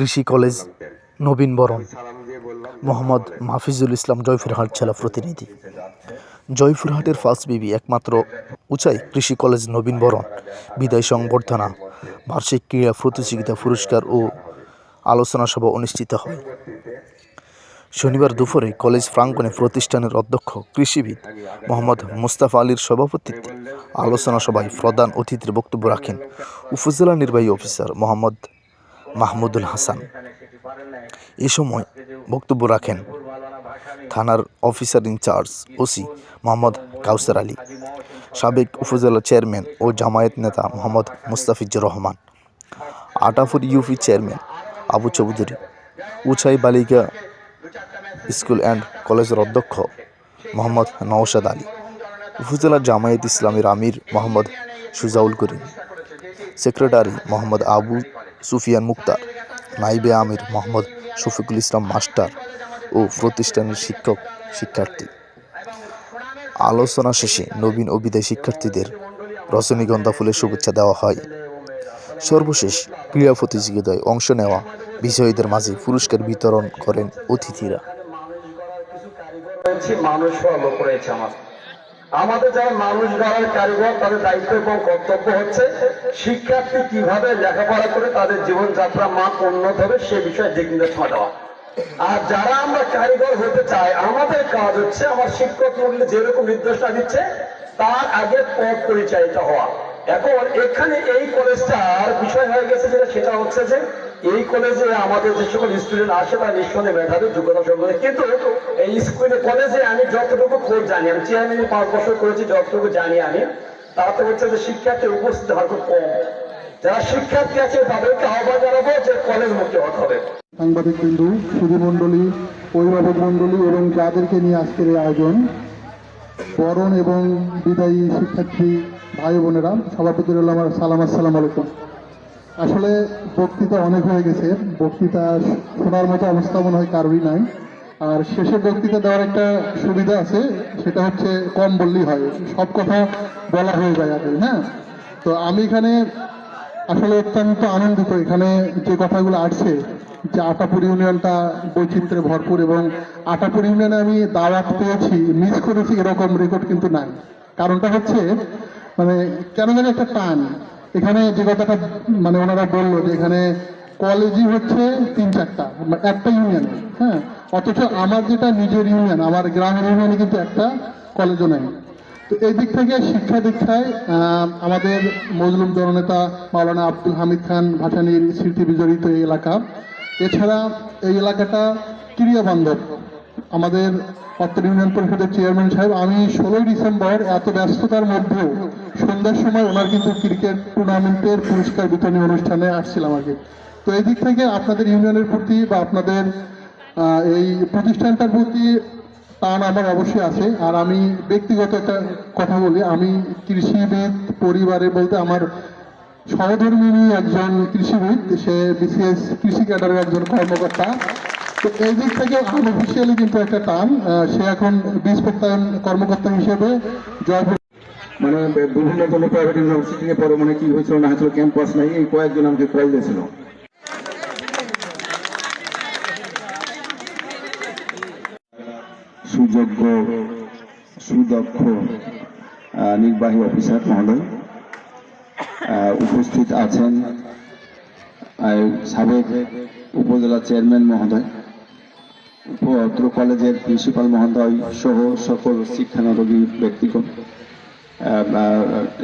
কৃষি কলেজ নবীন বরণ, মোহাম্মদ মাহফিজুল ইসলাম জয়ফুরহাট জেলা প্রতিনিধি। জয়ফুরহাটের ফার্স্ট বিবি একমাত্র উঁচাই কৃষি কলেজ নবীন বরণ, বিদায় সংবর্ধনা, বার্ষিক ক্রীড়া প্রতিযোগিতা পুরস্কার ও আলোচনা সভা অনুষ্ঠিত হয়। শনিবার দুপুরে কলেজ প্রাঙ্গণে প্রতিষ্ঠানের অধ্যক্ষ কৃষিবিদ মোহাম্মদ মুস্তাফা আলীর সভাপতিত্বে আলোচনা সভায় প্রধান অতিথির বক্তব্য রাখেন উপজেলা নির্বাহী অফিসার মোহাম্মদ মাহমুদুল হাসান। এ সময় বক্তব্য রাখেন থানার officer in charge OC Mohammad Kawsar Ali, সাবেক উপজেলা চেয়ারম্যান ও জামায়াত নেতা মোহাম্মদ মুস্তাফিজুর রহমান আটাফুর ইউপি চেয়ারম্যান আবু চৌধুরী, উছাই বালিকা স্কুল অ্যান্ড কলেজের অধ্যক্ষ মোহাম্মদ নওশাদ আলী, উপজেলা জামায়াত ইসলামের আমির মোহাম্মদ সুজাউল করিম, সেক্রেটারি মোহাম্মদ আবু সুফিয়ান মুক্তার নাইবে আমির মোহাম্মদ শফিকুল ইসলাম মাস্টার ও প্রতিষ্ঠানের শিক্ষক, শিক্ষার্থী। আলোচনা শেষে নবীন ও বিদায় শিক্ষার্থীদের রজনীগন্ধা ফুলের শুভেচ্ছা দেওয়া হয়। সর্বশেষ ক্রীড়া প্রতিযোগিতায় অংশ নেওয়া বিজয়ীদের মাঝে পুরস্কার বিতরণ করেন অতিথিরা। মানুষ আমার। আমাদের যারা মানুষ গড়ার কারিগর, তাদের দায়িত্ব এবং কর্তব্য হচ্ছে শিক্ষার্থী কীভাবে লেখাপড়া করে তাদের জীবনযাত্রা মান উন্নত হবে সে বিষয়ে দিক নির্দেশনা দেওয়া। আর যারা আমরা কারিগর হতে চাই, আমাদের কাজ হচ্ছে আমার শিক্ষক মূল্যে যেরকম নির্দেশনা দিচ্ছে, তার আগে পথ পরিচালিত হওয়া। এখন এখানে এই কলেজটার বিষয় হয়ে গেছে যেটা, সেটা হচ্ছে যে এই কলেজে আমাদের যে সকল স্টুডেন্ট আসে, তারা নিঃসন্দেহে মেধাবী, যোগ্যতা সম্পন্ন কিন্তু এই স্কুলে, কলেজে আমি যতটুকু খোঁজ জানি, আমি চেয়ারম্যান পাঁচ বছর করেছি, যতটুকু জানি আমি তাতে হচ্ছে যে শিক্ষার্থীর উপস্থিত হার খুব কম। যারা শিক্ষার্থী আছে, তাদেরকে আহ্বান জানাব যে কলেজ মুক্তি হতে হবে। সাংবাদিক বিন্দু সুধী মণ্ডলী, অভিভাবক মণ্ডলী এবং যাদেরকে নিয়ে আজকের এই আয়োজন বরণ এবং বিদায়ী শিক্ষার্থী ভাই বোনেরা প্রতি আমার সালাম, আসসালাম আলাইকুম। আসলে বক্তৃতা অনেক হয়ে গেছে। বক্তৃতা শোনার মতো অবস্থা মনে হয় কারোরই নাই। আর শেষে বক্তৃতা দেওয়ার একটা সুবিধা আছে, সেটা হচ্ছে কম বললেই হয়। সব কথা বলা হয়ে যায় আগে হ্যাঁ? তো আমি এখানে আসলে অত্যন্ত আনন্দিত। এখানে যে কথাগুলো আসছে, যে আটাপুর ইউনিয়নটা বৈচিত্র্যে ভরপুর এবং আটাপুর ইউনিয়নে আমি দাওয়াত পেয়েছি, মিস করেছি, এরকম রেকর্ড কিন্তু নাই। কারণটা হচ্ছে মানে কেন জানি একটা টান। এখানে যে কথাটা মানে ওনারা বলল যে এখানে কলেজই হচ্ছে তিন চারটা মানে একটা ইউনিয়ন হ্যাঁ? অথচ আমার যেটা নিজের ইউনিয়ন আমার গ্রামের ইউনিয়নে কিন্তু একটা কলেজও নেই। তো এই দিক থেকে শিক্ষা দীক্ষায় আমাদের মজলুম জননেতা মাওলানা আব্দুল হামিদ খান ভাসানির স্মৃতি বিজড়িত এই এলাকা। এছাড়া এই এলাকাটা ক্রিয়া বান্ধব। আমাদের অত্তর ইউনিয়ন পরিষদের চেয়ারম্যান সাহেব, আমি ষোলোই ডিসেম্বর এত ব্যস্ততার মধ্যেও সন্ধ্যার সময় ওনার কিন্তু ক্রিকেট টুর্নামেন্টের পুরস্কার বিতরণী অনুষ্ঠানে আসছিলাম আগে। তো এই দিক থেকে আপনাদের ইউনিয়নের প্রতি বা আপনাদের এই প্রতিষ্ঠানটার প্রতি টান আমার অবশ্যই আছে। আর আমি ব্যক্তিগত একটা কথা বলি, আমি কৃষিবিদ পরিবারে বলতে আমার সহধর্মিনী একজন কৃষিবিদ, সে বিসিএস কৃষি ক্যাডারের একজন কর্মকর্তা। তো এই দিক থেকে আনঅফিসিয়ালি কিন্তু একটা টান সে এখন বীজ প্রত্যয়ন কর্মকর্তা হিসেবে জয়পুর মানে বিভিন্ন কোনো প্রাইভেট ইউনিভার্সিটি নিয়ে পরে মানে কি হয়েছিল, না হয়েছিল ক্যাম্পাস নাই, এই কয়েকজন আমাকে কল দিয়েছিল। সুযোগ্য, সুদক্ষ নির্বাহী অফিসার মহোদয় উপস্থিত আছেন সাবেক উপজেলা চেয়ারম্যান মহোদয় অত্র কলেজের প্রিন্সিপাল মহোদয় সহ সকল শিক্ষানবী ব্যক্তিগণ।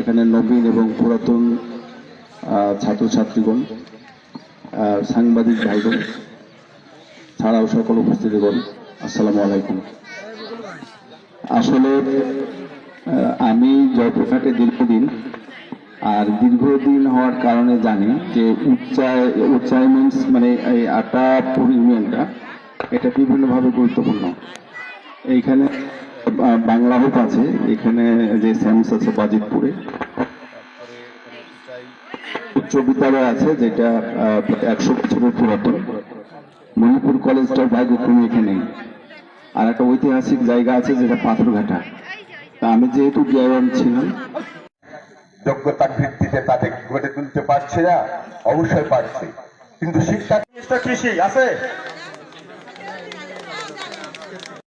এখানে নবীন এবং পুরাতন ছাত্রছাত্রীগণ সাংবাদিক ভাইগণ, ছাড়াও সকল উপস্থিতিগণ, আসসালামু আলাইকুম। আসলে আমি জয়প্রঘাটে দীর্ঘদিন আর দীর্ঘদিন হওয়ার কারণে জানি যে উচ্চায় মিনস মানে এই আটাপুর ইউনিয়নটা, এটা বিভিন্নভাবে গুরুত্বপূর্ণ। এইখানে বাংলা হোপ আছে এখানে যে স্যামস আছে বাজিতপুরে। উচ্চ বিদ্যালয় আছে যেটা একশো বছরের পুরাতন। মণিপুর কলেজটার ভাগ্যক্রমে এখানে। আর একটা ঐতিহাসিক জায়গা আছে যেটা পাথরঘাটা। তা আমি যেহেতু জয়ন ছিলাম যোগ্যতার ভিত্তিতে তাদের গড়ে তুলতে পারছি না অবশ্যই পারছি। কিন্তু শিক্ষা কৃষি আছে?